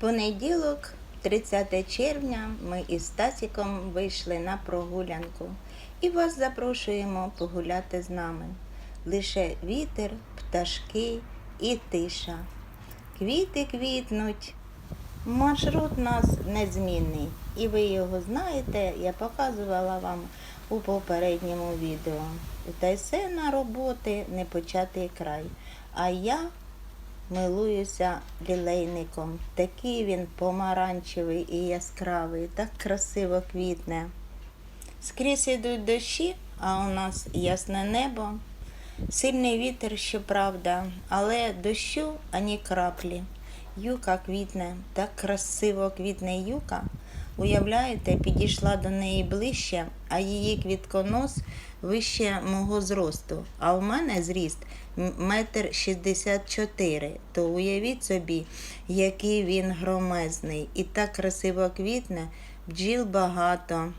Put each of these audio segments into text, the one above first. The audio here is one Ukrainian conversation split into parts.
Понеділок, 30 червня, ми із Стасіком вийшли на прогулянку і вас запрошуємо погуляти з нами. Лише вітер, пташки і тиша. Квіти квітнуть. Маршрут у нас незмінний, і ви його знаєте, я показувала вам у попередньому відео. У Тайсена роботи непочатий край. А я милуюся лілейником. Такий він помаранчевий і яскравий, так красиво квітне. Скрізь ідуть дощі, а у нас ясне небо. Сильний вітер, щоправда, але дощу ані краплі. Юка квітне, так красиво квітне юка. Уявляєте, підійшла до неї ближче, а її квітконос вище мого зросту. А в мене зріст метр шістдесят чотири. То уявіть собі, який він громезний. І так красиво квітне, бджіл багато.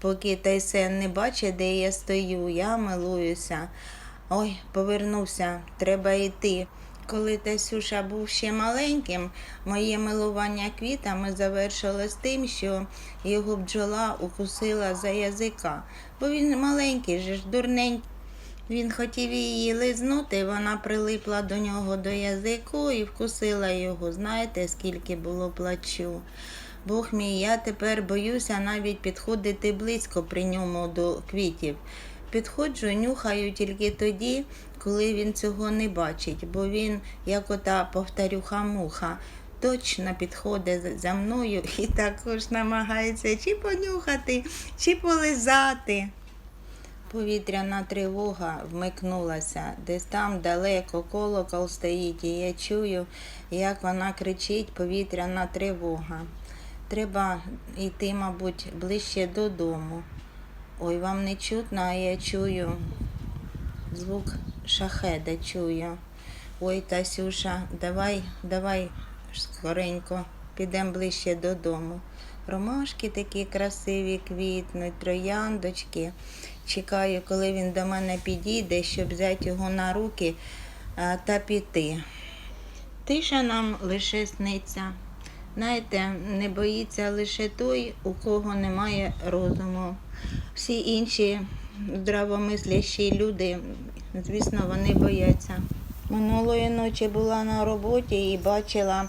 Поки Тайсен не бачить, де я стою, я милуюся. Ой, повернувся, треба йти. Коли Тасюша був ще маленьким, моє милування квітами завершилось тим, що його бджола укусила за язика, бо він маленький, же ж дурненький. Він хотів її лизнути, вона прилипла до нього до язику і вкусила його. Знаєте, скільки було плачу. Бог мій, я тепер боюся навіть підходити близько при ньому до квітів. Підходжу, нюхаю тільки тоді, коли він цього не бачить, бо він, як ота повторюха-муха, точно підходить за мною і також намагається чи понюхати, чи полизати. Повітряна тривога вмикнулася. Десь там далеко колокол стоїть, і я чую, як вона кричить повітряна тривога. Треба йти, мабуть, ближче додому. Ой, вам не чутно, а я чую звук шахеда чую. Ой, Тасюша, давай, давай скоренько, підемо ближче додому. Ромашки такі красиві квітнуть, трояндочки. Чекаю, коли він до мене підійде, щоб взяти його на руки та піти. Тиша нам лише сниться. Знаєте, не боїться лише той, у кого немає розуму. Всі інші здравомислящі люди, звісно, вони бояться. Минулої ночі була на роботі і бачила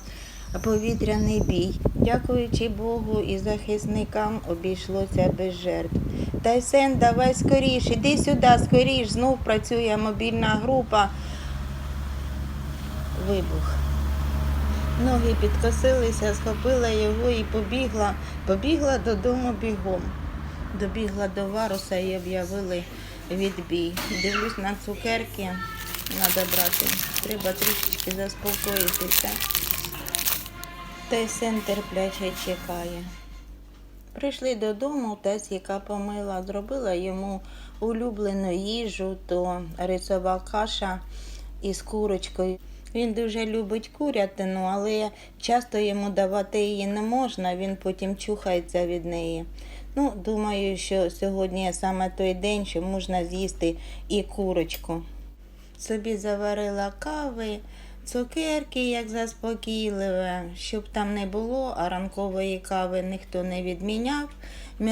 повітряний бій. Дякуючи Богу і захисникам обійшлося без жертв. Тайсен, давай скоріш, іди сюди, скоріш, знов працює мобільна група. Вибух. Ноги підкосилися, схопила його і побігла, побігла додому бігом. Добігла до варуса і об'явили відбій. Дивлюсь на цукерки, треба брати. Треба трішечки заспокоїтися. Та син терпляче чекає. Прийшли додому, тесь, яка помила, зробила йому улюблену їжу, то рисова каша із курочкою. Він дуже любить курятину, але часто йому давати її не можна, він потім чухається від неї. Ну, думаю, що сьогодні саме той день, що можна з'їсти і курочку. Собі заварила кави, цукерки, як заспокійливе, щоб там не було, а ранкової кави ніхто не відміняв.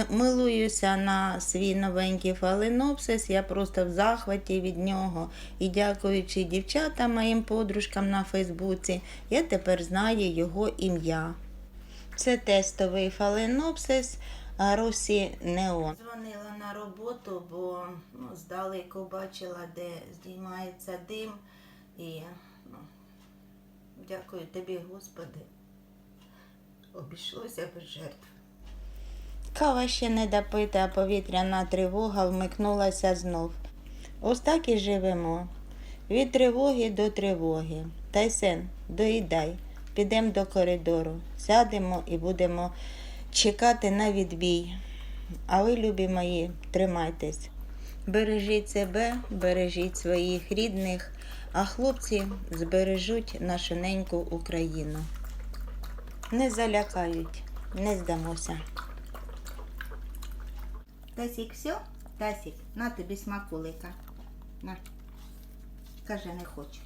Милуюся на свій новенький фаленопсис, я просто в захваті від нього. І дякуючи дівчатам, моїм подружкам на Фейсбуці, я тепер знаю його ім'я. Це тестовий фаленопсис Русі Неон. Дзвонила на роботу, бо ну, здалеку бачила, де здіймається дим. І ну, дякую тобі, Господи. Обійшлося без жертв. Кава ще не допита, повітряна тривога вмикнулася знов. Ось так і живемо. Від тривоги до тривоги. Тайсен, доїдай. Підемо до коридору, сядемо і будемо чекати на відбій. А ви, любі мої, тримайтесь. Бережіть себе, бережіть своїх рідних, а хлопці збережуть нашу неньку Україну. Не залякають, не здамося. Тасік, все? Тасік, на тобі смакулика. На. Каже, не хочу.